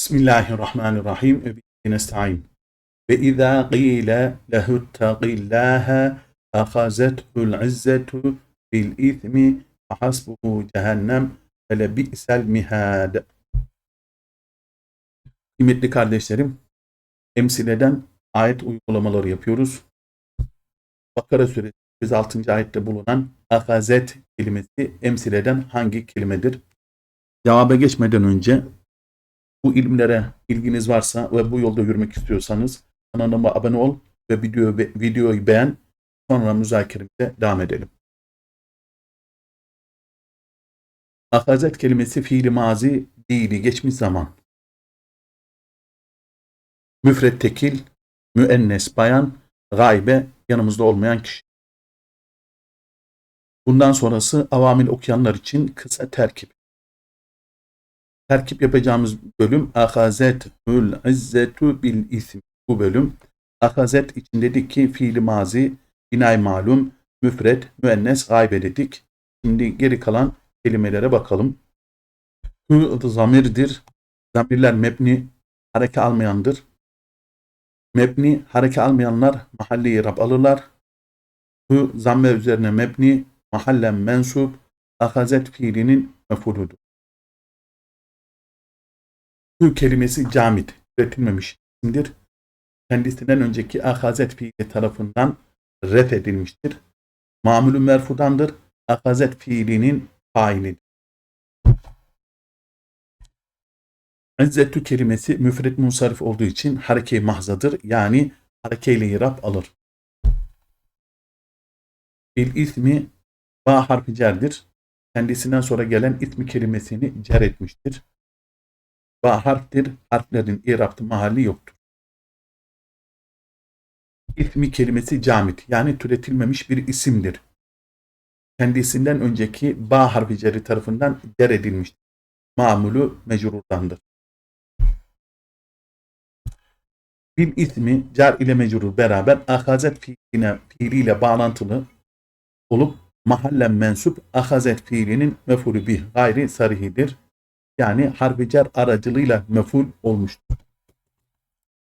Bismillahirrahmanirrahim. Ve nesta'in. Ve izâ qîle lehuttaqillâhe ahazethu'l izzetu bil ithmi ve hasbuhu cehennem ve lebi'sel mihâd. Kıymetli kardeşlerim, emsileden ayet uygulamaları yapıyoruz. Bakara suresi 106. ayette bulunan ahazet kelimesi emsileden hangi kelimedir? Cevaba geçmeden önce bu ilimlere ilginiz varsa ve bu yolda yürümek istiyorsanız kanalıma abone ol ve video, videoyu beğen. Sonra müzakeremize devam edelim. Ahazet kelimesi fiili mazi değili geçmiş zaman. Müfret tekil, müennes bayan, gaybe yanımızda olmayan kişi. Bundan sonrası avamil okuyanlar için kısa terkip. Terkip yapacağımız bölüm ahazet hül izzetu bil isim. Bu bölüm ahazet için dedik ki fiili mazi, binay malum, müfret, müennes gaybe dedik. Şimdi geri kalan kelimelere bakalım. Hü zamirdir. Zamirler mebni, hareke almayandır. Mebni, hareke almayanlar mahalli rab alırlar. Hü zamme üzerine mebni, mahallen mensup, ahazet fiilinin mefuludur. Hü kelimesi camit, üretilmemiş isimdir. Kendisinden önceki ahazet fiili tarafından ref edilmiştir. Mamülü merfudandır. Ahazet fiilinin failidir. İzzetü kelimesi müfret munsarif olduğu için hareke mahzadır. Yani harekeyle irap alır. Bil ismi ba harfi cerdir. Kendisinden sonra gelen ismi kelimesini cer etmiştir. Ba harftir. Harflerin iraptı mahalli yoktur. İsmi kelimesi camit yani türetilmemiş bir isimdir. Kendisinden önceki ba harfi ceri tarafından cer edilmiştir. Mamulu mecrurdandır. Bil ismi car ile mecrur beraber ahazet fiiline, fiiliyle bağlantılı olup mahallen mensup ahazet fiilinin mefulü bih gayri sarihidir. Yani harfi cer aracılığıyla meful olmuştur.